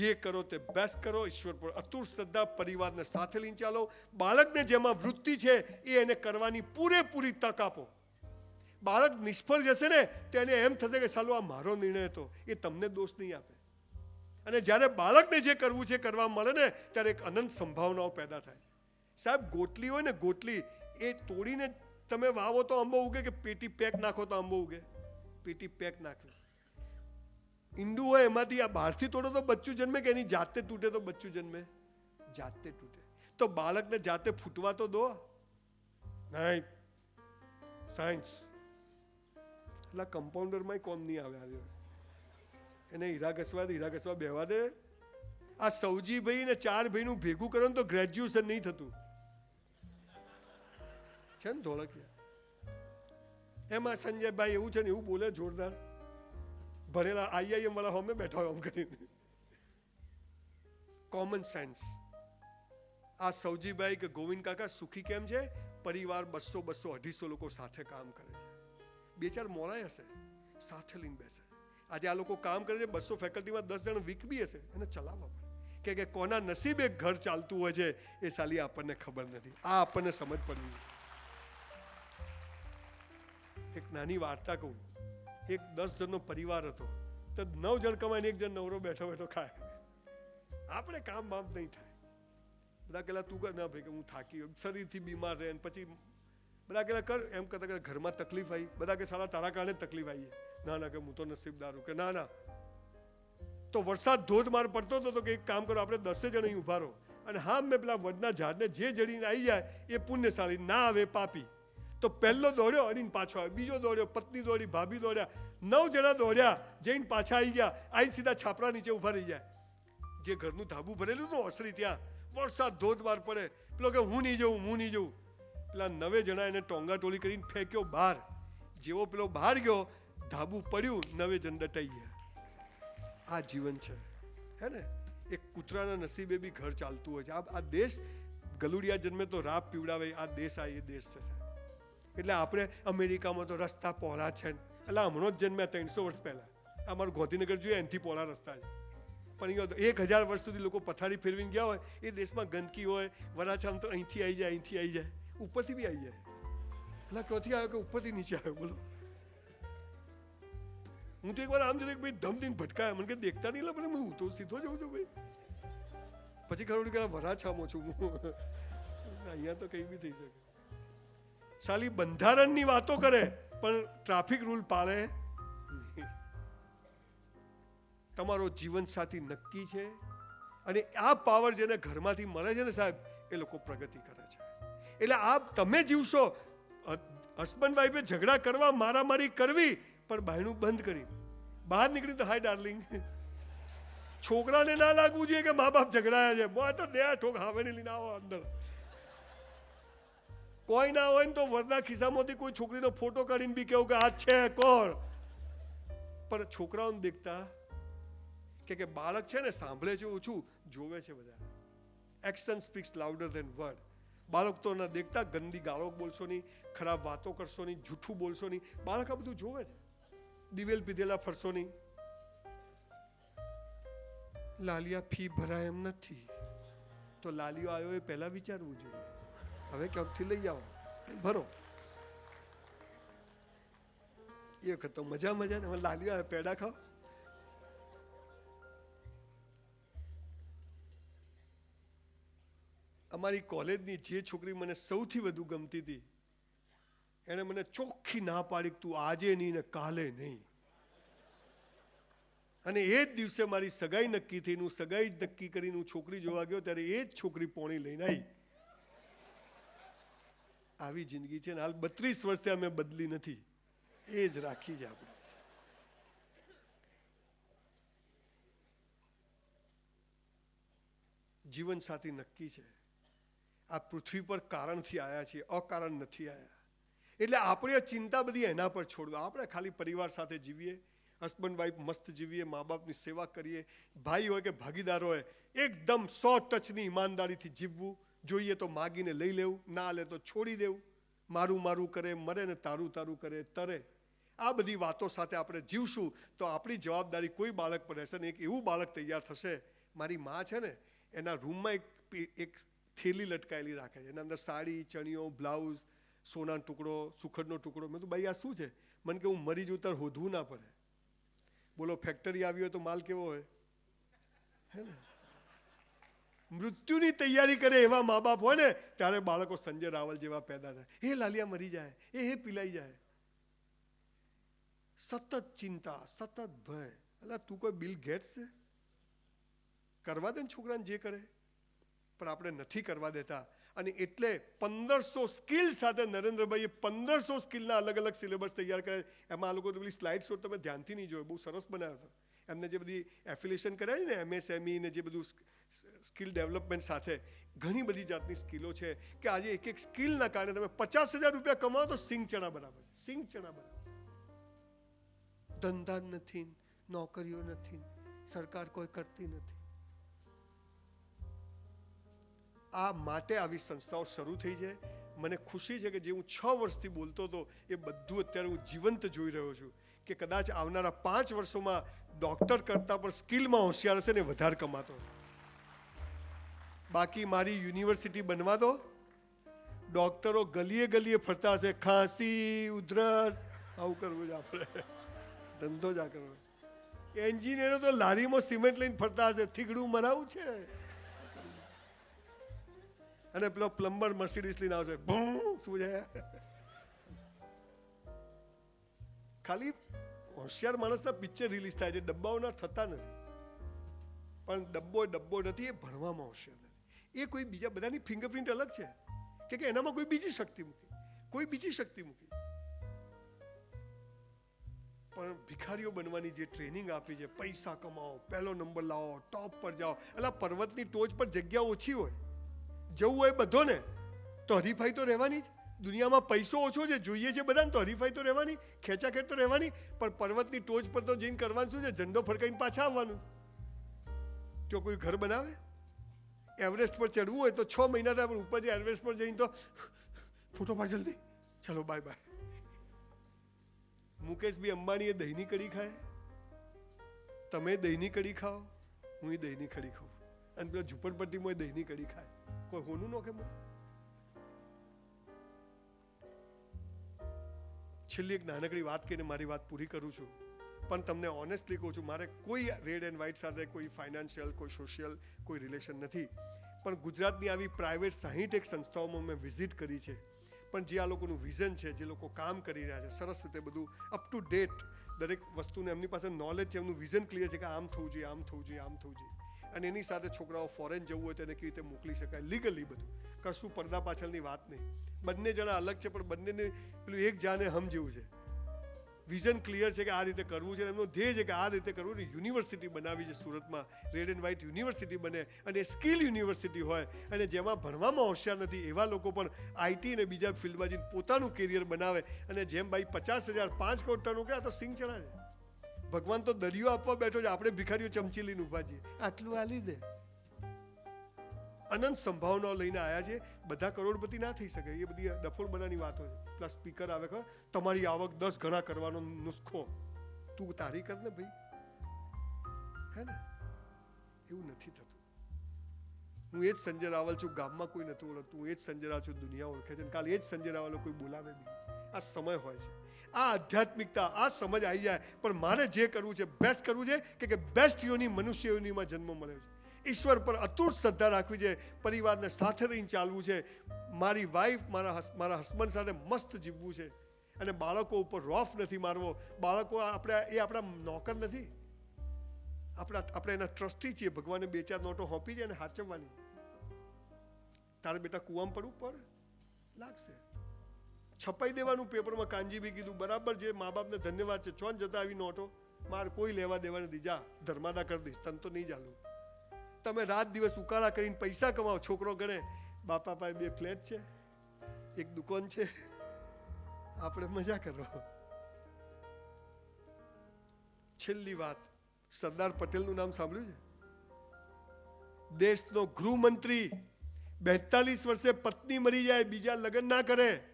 જે કરો તે બેસ્ટ કરો. ઈશ્વર પર અતુર શ્રદ્ધા પરિવારને સાથે લઈને ચાલો. બાળકને જેમાં વૃત્તિ છે, એ એને કરવાની પૂરેપૂરી તક આપો. બાળક નિષ્ફળ જશે ને, તો એને એમ થશે કે સાલું, આ મારો નિર્ણય હતો. એ તમને દોષ નહીં આપે. અને જ્યારે બાળકને જે કરવું છે, કરવા મળે ને, ત્યારે એક અનંત સંભાવનાઓ પેદા થાય. સાહેબ, ગોટલી હોય ને, ગોટલી, એ તોડીને તમે વાવો તો આંબો ઉગે કે પેટી પેક નાખો તો આંબો ઉગે? પેટી પેક નાખ્યો ઈંડું હોય એમાંથી આ બહારથી તોડો તો બચ્ચું જન્મે કે એની જાતે તૂટે તો બચ્ચું જન્મે? જાતે તૂટે. તો બાળકને જાતે ફૂટવા તો દો. નહીં. સાયન્સ. એટલે કમ્પાઉન્ડરમાં કોમ નહીં આવે આવ્યો એને હીરા ઘસવા દે, હીરા ઘસવા બેવા દે. આ સૌજી ભાઈ ને ચાર ભાઈનું ભેગું કરો ને તો ગ્રેજ્યુએશન નહીં થતું. છે ને ધોળકિયા? એમાં સંજયભાઈ એવું છે ને એવું બોલે જોરદાર. ભરેલા આઈઆઈએમ વાળા હોમે બેઠા હોય આમ કરીને. કોમન સેન્સ આ સૌજીભાઈ કે ગોવિંદ કાકા, સુખી કેમ છે? પરિવાર બસો બસો અઢીસો લોકો સાથે કામ કરે છે. બે ચાર મોરાય હશે, સાથે લઈને બેસે. આજે આ લોકો કામ કરે છે, બસો ફેકલ્ટીમાં દસ જણ વીક બી હશે, એને ચલાવવા પડે. કે કે કોના નસીબે ઘર ચાલતું હોય છે, એ સાલી આપણને ખબર નથી. આ આપણને સમજ પડવી એક નાની વાર્તા કહું. એક દસ જણનો પરિવાર હતો. તો નવ જણ કમાઈને એક જણ નવરો બેઠો બેઠો ખાય. આપણે કામ બામ નહીં થાય. બધા કહેલા, તું કર. ના ભાઈ, કે હું થાકી શરીરથી બીમાર રહે પછી બધા કહેલા, કર. એમ કરતા કે ઘરમાં તકલીફ આવી. બધા કે સારા તારા કારણે તકલીફ આવી ના ના, કે હું તો નસીબદાર. કે, ના ના. તો વરસાદ ધોધમાર પડતો હતો, તો કે એક કામ કરો, આપણે દસે જણ અહીં ઊભા રહો. અને હા, મેં પેલા વડના ઝાડને જે જડીને આવી જાય, એ પુણ્યશાળી, ના આવે, પાપી. તો પહેલો દોડ્યો અડીને પાછો આવ્યો. બીજો દોડ્યો, પત્ની દોડી, ભાભી દોડ્યા, નવ જણા દોડ્યા, જઈને પાછા આવી ગયા. આઈ સીધા છાપરા નીચે ઊભા રહી જાય જે ઘરનું ધાબુ ભરેલું હતું ઓસરી ત્યાં, વરસાદ ધોધમાર પડે. પેલો કે, હું નહીં જઉં, હું નહીં જઉં. પેલા નવે જણા એને ટોંગા ટોળી કરીને ફેંક્યો બહાર. જેવો પેલો બહાર ગયો, ધાબુ પડ્યું, નવે જણ દટાઈ ગયા. આ જીવન છે. હે ને? એક કૂતરાના નસીબે બી ઘર ચાલતું હોય છે. આ આ દેશ ગલુડિયા જન્મે તો રાપ પીવડાવે, આ દેશ આ એ દેશ છે, સાહેબ. એટલે આપણે અમેરિકામાં તો રસ્તા પહોળા છે. એટલે હમણાં જ જન્મ્યા ત્રણસો વર્ષ પહેલાં. અમારું ગાંધીનગર જોઈએ એનાથી પહોળા રસ્તા છે. પણ અહીંયા એક હજાર વર્ષ સુધી લોકો પથારી ફેરવીને ગયા હોય, એ દેશમાં ગંદકી હોય, વરાછામ તો અહીંથી આવી જાય, અહીંથી આવી જાય, ઉપરથી બી આવી જાય. એટલે ક્યાંથી આવ્યો કે ઉપરથી નીચે આવ્યો, બોલો. હું તો એકવાર આમ જોઈએ કે ભાઈ ધમ દઈને ભટકાયા. મને કે દેખતા નહીં પણ હું તો સીધો જઉં છું ભાઈ. પછી ખરું કે વરાછામાં છું હું. અહીંયા તો કંઈ બી થઈ શકે. સાલી બંધારણની વાતો કરે, પણ ટ્રાફિક રૂલ પાળે તમારો જીવન સાથી નક્કી છે અને આ પાવર જેને ઘરમાંથી મળે છે ને સાહેબ, એ લોકો પ્રગતિ કરે છે. એટલે આ તમે જીવશો. હસબન્ડ વાઈફે ઝઘડા કરવા મારામારી કરવી, પણ બાયણું બંધ કરી. બહાર નીકળી તો, હાય ડાર્લિંગ. છોકરાને ના લાગવું જોઈએ કે મા બાપ ઝઘડાયા છે. બોય તો દે ઠોક હાવે ને લઈને આવો અંદર. કોઈ ના હોય ને તો વરના ખિસ્સામાંથી કોઈ છોકરીનો ફોટો કાઢીને બી કેવું કે આ છે, કોણ? પણ છોકરાઓને દેખતા કે કે બાળક છે ને સાંભળે છે ઓછું, જોવે છે બધા action speaks louder than word બાળક તો ના દેખતા ગંદી ગાળો બોલશો નહીં, ખરાબ વાતો કરશો નહીં, જૂઠું બોલશો નહીં. બાળક આ બધું જોવે છે. દિવેલ પીધેલા ફરશો નહીં. લાલિયા ફી ભરાય એમ નથી. તો લાલિયો આવ્યો એ પહેલા વિચારવું જોઈએ. હવે ક્યાંકથી લઈ આવો? ભરો. એ વખત તો મજા મજા ને લાલિયો પેડા ખાઓ. અમારી કોલેજની જે છોકરી મને સૌથી વધુ ગમતી હતી, એણે મને ચોખ્ખી ના પાડી તું આજે નહીં ને કાલે નહીં. અને એ જ દિવસે મારી સગાઈ નક્કી થઈ હું સગાઈ જ નક્કી કરીને હું છોકરી જોવા ગયો, ત્યારે એ જ છોકરી પોણી લઈને આવી. આવી જિંદગી છે ને હાલ બત્રીસ વર્ષથી અમે બદલી નથી. એ જ રાખી છે આપણે. જીવન સાથી નક્કી છે. આ પૃથ્વી પર કારણથી આવ્યા છીએ, અકારણ નથી આવ્યા એટલે આપણે ચિંતા બધી એના પર છોડવા. આપણે ખાલી પરિવાર સાથે જીવીએ હસબન્ડ વાઈફ મસ્ત જીવીએ મા બાપની સેવા કરીએ. ભાઈ હોય કે ભાગીદાર હોય, એકદમ સો ટચની ઈમાનદારીથી જીવવું. જોઈએ તો માગીને લઈ લેવું, ના લે તો છોડી દેવું. મારું મારું કરે, મરે ને તારું તારું કરે, તરે. આ બધી વાતો સાથે આપણે જીવશું તો આપણી જવાબદારી કોઈ બાળક પર રહેશે ને એક એવું બાળક તૈયાર થશે, મારી માં છે ને, એના રૂમમાં એક એક થેલી લટકાયેલી રાખે છે. એના અંદર સાડી, ચણિયો, બ્લાઉઝ સોનાનો ટુકડો, સુખડનો ટુકડો. મેં તો ભાઈ, આ શું છે? મને કે, હું મરી જઉં ત્યારે હોધવું ના પડે. બોલો, ફેક્ટરી આવી હોય તો માલ કેવો હોય? હે ને? મૃત્યુની તૈયારી કરે એવા મા બાપ હોય ને, ત્યારે બાળકો સંજય રાવલ જેવા પેદા થાય. એ લાલિયા મરી જાય, એ હે પીલાઈ જાય. સતત ચિંતા, સતત ભય. એટલે તું કોઈ બિલ ગેટ્સ છે? કરવા દે ને છોકરાને જે કરે. પણ આપણે નથી કરવા દેતા. અને એટલે પંદરસો સ્કિલ સાથે નરેન્દ્રભાઈએ પંદરસો સ્કિલના અલગ અલગ સિલેબસ તૈયાર કરે એમાં આ લોકો પેલી સ્લાઇડ શો તમે ધ્યાનથી નહીં જોયો બહુ સરસ બનાવ્યો હતો. એમને જે બધી એફિલેશન કરાવી ને, એમએસએમઈ ને જે બધું સ્કિલ ડેવલપમેન્ટ સાથે. ઘણી બધી જાતની સ્કિલો છે કે આજે એક એક સ્કિલના કારણે તમે પચાસ હજાર રૂપિયા કમાવો તો સિંગ ચણા બરાબર. સિંગ ચણા બરાબર. ધંધા નથી, નોકરીઓ નથી, સરકાર કોઈ કરતી નથી. આ માટે આવી સંસ્થાઓ શરૂ થઈ છે. મને ખુશી છે કે જે હું છ વર્ષથી બોલતો હતો, એ બધું અત્યારે હું જીવંત જોઈ રહ્યો છું કે કદાચ આવનારા પાંચ વર્ષોમાં ડોક્ટર કરતાં પણ સ્કિલમાં હોશિયાર હશે ને વધારે કમાતો હશે. બાકી મારી યુનિવર્સિટી બનવા દો. ડોક્ટરો ગલીએ ગલીએ ફરતા હશે, ખાંસી, ઉધરસ, આવું કરવું જ આપણે. ધંધો જ આ કરવો. એન્જિનિયરો તો લારીમાં સિમેન્ટ લઈને ફરતા હશે, થીગડું મરાવું છે. અને પેલો પ્લમ્બર મર્સિડીસ લઈને આવશે ભૂ શું છે? ખાલી હોશિયાર માણસના પિક્ચર રિલીઝ થાય છે, ડબ્બાઓના થતા નથી. પણ ડબ્બો ડબ્બો નથી, એ ભણવામાં હોશિયાર એ કોઈ બીજા બધાની ફિંગરપ્રિન્ટ અલગ છે. કે કે એનામાં કોઈ બીજી શક્તિ મૂકી. કોઈ બીજી શક્તિ મૂકી. પણ ભિખારીઓ બનવાની જે ટ્રેનિંગ આપી છે, પૈસા કમાઓ, પહેલો નંબર લાવો ટોપ પર જાઓ એટલે પર્વતની ટોચ પર જગ્યા ઓછી હોય, જવું હોય બધોને, તો હરીફાઈ તો રહેવાની જ. દુનિયામાં પૈસો ઓછો છે, જોઈએ છે બધાને, તો હરીફાઈ તો રહેવાની ખેંચાખેંચ તો રહેવાની, પણ પર્વતની ટોચ પર તો જઈને કરવાનું શું છે? ઝંડો ફરકાઈને પાછા આવવાનું. તો કોઈ ઘર બનાવે? એવરેસ્ટ પર ચડવું હોય તો છ મહિના થાય પણ ઉપર એવરેસ્ટ પર જઈને તો ફોટો પાડ જલ્દી ચલો બાય બાય મુકેશભાઈ અંબાણીએ દહીંની કઢી ખાય તમે દહીંની કઢી ખાઓ, હું દહીંની કઢી ખાઉં. અને પેલા ઝુંપડપટ્ટીમાં દહીંની કઢી ખાય. કોઈ હોનું નો કે છેલ્લી એક નાનકડી વાત કહીને મારી વાત પૂરી કરું છું. પણ તમને ઓનેસ્ટલી કહું છું, મારે કોઈ રેડ એન્ડ વ્હાઇટ સાથે કોઈ ફાઇનાન્શિયલ કોઈ સોશિયલ કોઈ રિલેશન નથી. પણ ગુજરાતની આવી પ્રાઇવેટ સાહીઠ એક સંસ્થાઓમાં મેં વિઝિટ કરી છે. પણ જે આ લોકોનું વિઝન છે, જે લોકો કામ કરી રહ્યા છે, સરસ રીતે બધું અપ ટુ ડેટ દરેક વસ્તુને એમની પાસે નોલેજ છે, એમનું વિઝન ક્લિયર છે કે આમ થવું જોઈએ, આમ થવું જોઈએ, આમ થવું જોઈએ. અને એની સાથે છોકરાઓ ફોરેન જવું હોય તો એને કેવી રીતે મોકલી શકાય લીગલી બધું. કશું પડદા પાછળની વાત નહીં. બંને જણા અલગ છે, પણ બંનેને પેલું એક જાને હમ જેવું છે. વિઝન ક્લિયર છે કે આ રીતે કરવું છે એમનો ધ્યેય છે કે આ રીતે કરવું ને યુનિવર્સિટી બનાવી છે સુરતમાં. રેડ એન્ડ વ્હાઇટ યુનિવર્સિટી બને અને સ્કિલ યુનિવર્સિટી હોય. અને જેમાં ભણવામાં હોશિયાર નથી એવા લોકો પણ આઈટી અને બીજા ફિલ્ડમાં જઈને પોતાનું કેરિયર બનાવે. અને જેમ ભાઈ પચાસ હજાર, પાંચ કરોડ કે આ તો સિંગ ચણા ભગવાન તો દરિયો આપવા બેઠો છે. આપણે ભિખારીઓ ચમચી લઈને ઊભા છીએ. આટલું આલી દે અનંત સંભાવનાઓ લઈને આવ્યા છે. બધા કરોડપતિ ના થઈ શકે. એ બધી ડફોળ બનાની વાતો છે. પ્લસ સ્પીકર આવે ખબર તમારી આવક દસ ગણા કરવાનો નુસ્ખો. તું તારી કર ને ભાઈ. હે ને? એવું નથી થતું. હું એ જ સંજય રાવલ છું. ગામમાં કોઈ નથી ઓળખતું. હું એ જ સંજય રાવલ છું. દુનિયા ઓળખે છે. કાલે એ જ સંજય રાવલ કોઈ બોલાવે નહીં. આ સમય હોય છે. આ આધ્યાત્મિકતા, આ સમજ આવી જાય. પણ મારે જે કરવું છે બેસ્ટ કરવું છે કે બેસ્ટ યોની મનુષ્ય યોનીમાં જન્મ મળ્યો છે. ઈશ્વર પર અતૂટ શ્રદ્ધા રાખવી છે, પરિવારને સાથે રહીને ચાલવું છે, મારી વાઈફ મારા મારા હસબન્ડ સાથે મસ્ત જીવવું છે. અને બાળકો ઉપર રોફ નથી મારવો. બાળકો આપણે, એ આપણા નોકર નથી. આપણા, આપણે એના ટ્રસ્ટી છીએ. ભગવાને બે ચાર નોટો હોપી છે અને હાચવવાની. તારે બેટા કૂવામાં પડવું પડે. લાગશે. છપાઈ દેવાનું પેપરમાં બી કીધું, બરાબર જે મા બાપને ધન્યવાદ છે. ચોન જતા આવી નોટો. માર કોઈ લેવા દેવા નથી. જા, ધર્માદા કરી દઈશ. તન તો નહીં ચાલુ તમે રાત દિવસ ઉકાળા કરીને પૈસા કમાવો, છોકરો ગણે. બાપા પાસે બે ફ્લેટ છે, એક દુકાન છે. આપણે મજા કરો. છેલ્લી વાત. સરદાર પટેલનું નામ સાંભળ્યું છે? દેશનો ગૃહમંત્રી બેતાલીસ વર્ષે પત્ની મરી જાય, બીજા લગ્ન ના કરે.